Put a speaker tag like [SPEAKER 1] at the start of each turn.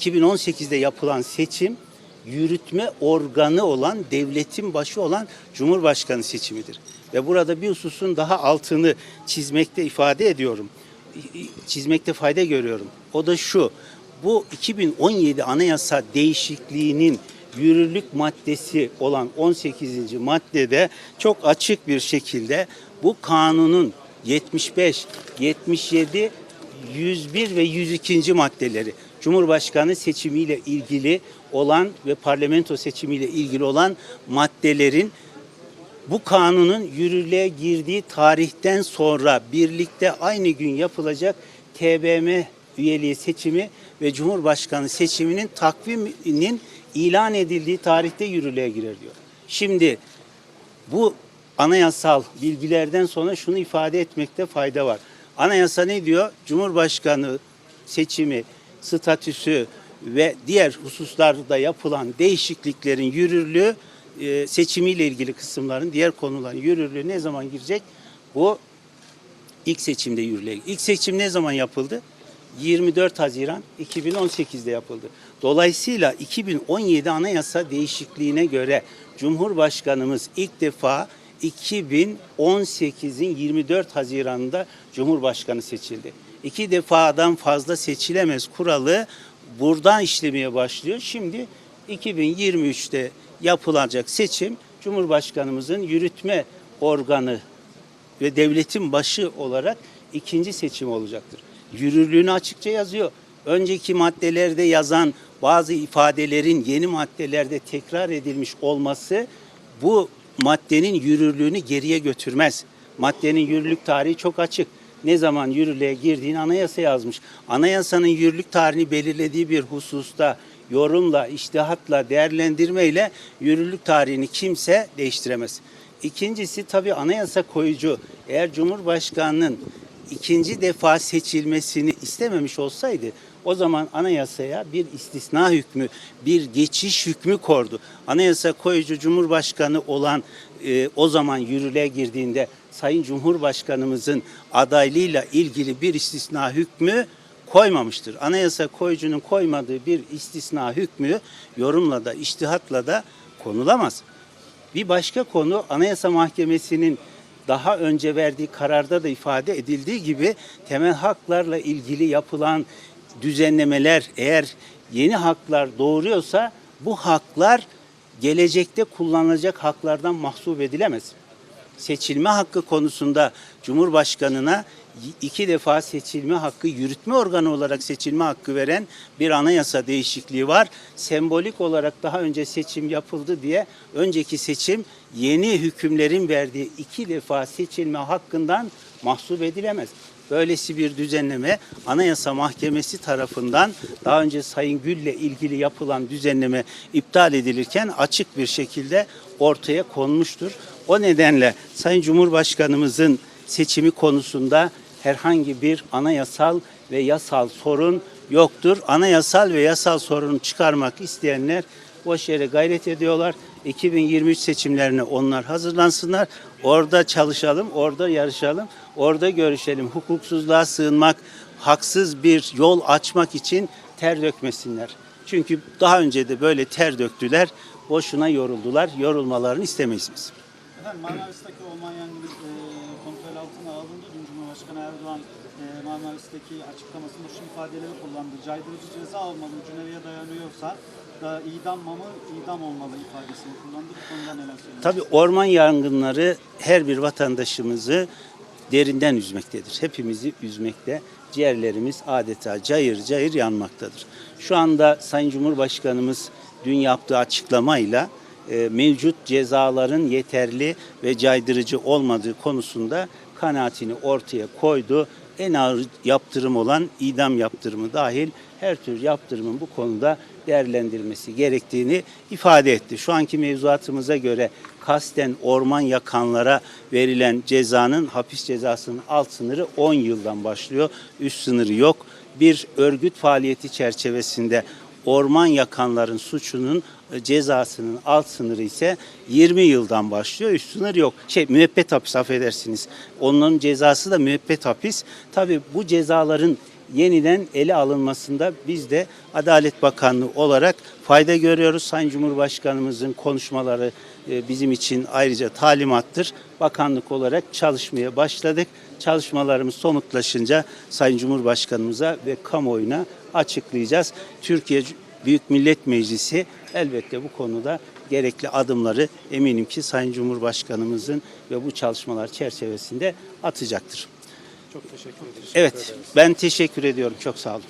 [SPEAKER 1] 2018'de yapılan seçim yürütme organı olan, devletin başı olan Cumhurbaşkanı seçimidir. Ve burada bir hususun daha altını çizmekte ifade ediyorum. Çizmekte fayda görüyorum. O da şu. Bu 2017 anayasa değişikliğinin yürürlük maddesi olan 18. maddede çok açık bir şekilde bu kanunun 75, 77, 101 ve 102. maddeleri Cumhurbaşkanı seçimiyle ilgili olan ve parlamento seçimiyle ilgili olan maddelerin bu kanunun yürürlüğe girdiği tarihten sonra birlikte aynı gün yapılacak TBMM üyeliği seçimi ve Cumhurbaşkanı seçiminin takviminin ilan edildiği tarihte yürürlüğe girer diyor. Şimdi bu anayasal bilgilerden sonra şunu ifade etmekte fayda var. Anayasa ne diyor? Cumhurbaşkanı seçimi, statüsü ve diğer hususlarda yapılan değişikliklerin yürürlüğü e, seçimiyle ilgili kısımların, diğer konuların yürürlüğü ne zaman girecek? Bu ilk seçimde yürürlüğe. İlk seçim ne zaman yapıldı? 24 Haziran 2018'de yapıldı. Dolayısıyla 2017 anayasa değişikliğine göre Cumhurbaşkanımız ilk defa 2018'in 24 Haziran'ında Cumhurbaşkanı seçildi. İki defadan fazla seçilemez kuralı buradan işlemeye başlıyor. Şimdi 2023'te yapılacak seçim Cumhurbaşkanımızın yürütme organı ve devletin başı olarak ikinci seçim olacaktır. Yürürlüğünü açıkça yazıyor. Önceki maddelerde yazan bazı ifadelerin yeni maddelerde tekrar edilmiş olması bu maddenin yürürlüğünü geriye götürmez. Maddenin yürürlük tarihi çok açık. Ne zaman yürürlüğe girdiğini anayasa yazmış. Anayasanın yürürlük tarihini belirlediği bir hususta yorumla, iştihatla, değerlendirmeyle yürürlük tarihini kimse değiştiremez. İkincisi tabii anayasa koyucu. Eğer Cumhurbaşkanının ikinci defa seçilmesini istememiş olsaydı o zaman anayasaya bir istisna hükmü, bir geçiş hükmü kordu. Anayasa koyucu Cumhurbaşkanı olan e, o zaman yürürlüğe girdiğinde Sayın Cumhurbaşkanımızın adaylığıyla ilgili bir istisna hükmü koymamıştır. Anayasa koyucunun koymadığı bir istisna hükmü yorumla da iştihatla da konulamaz. Bir başka konu Anayasa Mahkemesi'nin daha önce verdiği kararda da ifade edildiği gibi temel haklarla ilgili yapılan düzenlemeler eğer yeni haklar doğuruyorsa bu haklar gelecekte kullanılacak haklardan mahsup edilemez. Seçilme hakkı konusunda Cumhurbaşkanına iki defa seçilme hakkı yürütme organı olarak seçilme hakkı veren bir anayasa değişikliği var. Sembolik olarak daha önce seçim yapıldı diye önceki seçim yeni hükümlerin verdiği iki defa seçilme hakkından mahsup edilemez. Böylesi bir düzenleme Anayasa Mahkemesi tarafından daha önce Sayın Gül'le ilgili yapılan düzenleme iptal edilirken açık bir şekilde ortaya konmuştur. O nedenle Sayın Cumhurbaşkanımızın seçimi konusunda herhangi bir anayasal ve yasal sorun yoktur. Anayasal ve yasal sorunu çıkarmak isteyenler boş yere gayret ediyorlar. 2023 seçimlerine onlar hazırlansınlar. Orada çalışalım, orada yarışalım, orada görüşelim. Hukuksuzluğa sığınmak, haksız bir yol açmak için ter dökmesinler. Çünkü daha önce de böyle ter döktüler, boşuna yoruldular. Yorulmalarını istemeyiz biz.
[SPEAKER 2] Efendim Marmaris'teki orman yangını e, kontrol altına alındı. Cumhurbaşkanı Erdoğan Marmaris'teki açıklamasında şu ifadeleri kullandı. Caydırıcı ceza olmalı, ucu nereye dayanıyorsa da idam mı, idam olmalı ifadesini kullandı. Bu konuda neler söylüyorsunuz?
[SPEAKER 1] Tabii orman yangınları her bir vatandaşımızı derinden üzmektedir. Hepimizi üzmekte. Ciğerlerimiz adeta cayır cayır yanmaktadır. Şu anda Sayın Cumhurbaşkanımız dün yaptığı açıklamayla e, mevcut cezaların yeterli ve caydırıcı olmadığı konusunda kanaatini ortaya koydu. En ağır yaptırım olan idam yaptırımı dahil her tür yaptırımın bu konuda değerlendirilmesi gerektiğini ifade etti. Şu anki mevzuatımıza göre kasten orman yakanlara verilen cezanın hapis cezasının alt sınırı 10 yıldan başlıyor. Üst sınırı yok. Bir örgüt faaliyeti çerçevesinde orman yakanların suçunun e, cezasının alt sınırı ise 20 yıldan başlıyor. Üst sınır yok. Şey müebbet hapis affedersiniz. Onun cezası da müebbet hapis. Tabi bu cezaların yeniden ele alınmasında biz de Adalet Bakanlığı olarak fayda görüyoruz. Sayın Cumhurbaşkanımızın konuşmaları e, bizim için ayrıca talimattır. Bakanlık olarak çalışmaya başladık. Çalışmalarımız somutlaşınca Sayın Cumhurbaşkanımıza ve kamuoyuna açıklayacağız. Türkiye Büyük Millet Meclisi elbette bu konuda gerekli adımları eminim ki Sayın Cumhurbaşkanımızın ve bu çalışmalar çerçevesinde atacaktır.
[SPEAKER 2] Çok teşekkür ederiz.
[SPEAKER 1] Evet, ben teşekkür ediyorum. Çok sağ olun.